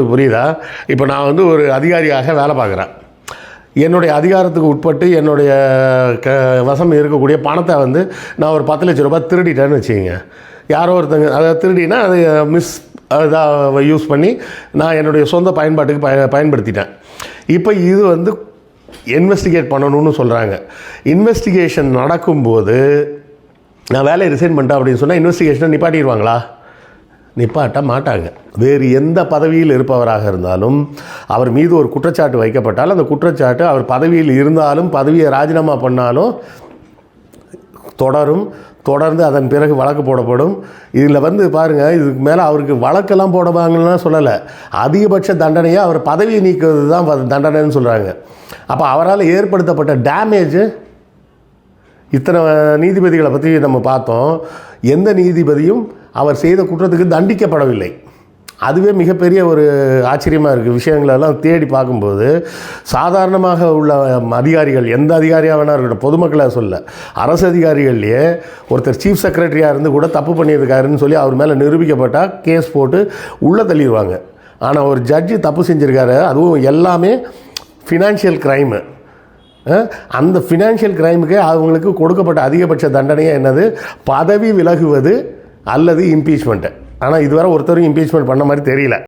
புரியுதா? இப்போ நான் வந்து ஒரு அதிகாரியாக வேலை பார்க்குறேன். என்னுடைய அதிகாரத்துக்கு உட்பட்டு என்னுடைய க வசம் இருக்கக்கூடிய பணத்தை வந்து நான் ஒரு பத்து லட்ச ரூபாய் திருடிட்டேன்னு வச்சுக்கோங்க. யாரோ ஒருத்தங்க அதை திருடினா அதை மிஸ் இதாக யூஸ் பண்ணி நான் என்னுடைய சொந்த பயன்பாட்டுக்கு பய பயன்படுத்திட்டேன். இப்போ இது வந்து இன்வெஸ்டிகேட் பண்ணணும்னு சொல்கிறாங்க இன்வெஸ்டிகேஷன் நடக்கும்போது நான் வேலையை ரிசைன் பண்ணிட்டேன் அப்படின்னு சொன்னால் இன்வெஸ்டிகேஷனை நிப்பாட்டிடுவாங்களா? நிப்பாட்ட மாட்டாங்க. வேறு எந்த பதவியில் இருப்பவராக இருந்தாலும் அவர் மீது ஒரு குற்றச்சாட்டு வைக்கப்பட்டால் அந்த குற்றச்சாட்டு அவர் பதவியில் இருந்தாலும் பதவியை ராஜினாமா பண்ணாலும் தொடரும். தொடர்ந்து அதன் பிறகு வழக்கு போடப்படும். இதில் வந்து பாருங்கள் இதுக்கு மேலே அவருக்கு வழக்கெல்லாம் போடுவாங்கன்னா சொல்லலை. அதிகபட்ச தண்டனையை அவர் பதவியை நீக்குவது தான் தண்டனைன்னு சொல்கிறாங்க அப்போ அவரால் ஏற்படுத்தப்பட்ட டேமேஜ் இத்தனை நீதிபதிகளை பற்றி நம்ம பார்த்தோம். எந்த நீதிபதியும் அவர் செய்த குற்றத்துக்கு தண்டிக்கப்படவில்லை. அதுவே மிகப்பெரிய ஒரு ஆச்சரியமாக இருக்குது விஷயங்களெல்லாம் தேடி பார்க்கும்போது சாதாரணமாக உள்ள அதிகாரிகள் எந்த அதிகாரியாக வேணா இருக்கட்டும் பொதுமக்களை சொல்ல அரசு அதிகாரிகள்லேயே ஒருத்தர் சீஃப் செக்ரட்டரியாக இருந்து கூட தப்பு பண்ணியிருக்காருன்னு சொல்லி அவர் மேலே நிரூபிக்கப்பட்டால் கேஸ் போட்டு உள்ளே தள்ளிடுவாங்க. ஆனால் ஒரு ஜட்ஜு தப்பு செஞ்சுருக்காரு அதுவும் எல்லாமே ஃபினான்ஷியல் க்ரைமு அந்த ஃபினான்ஷியல் க்ரைமுக்கு அவங்களுக்கு கொடுக்கப்பட்ட அதிகபட்ச தண்டனையாக என்னது? பதவி விலகுவது அல்லது இம்பீச்மெண்ட்டு ஆனால் இதுவரை ஒருத்தரும் இம்பீச்மெண்ட் பண்ண மாதிரி தெரியல.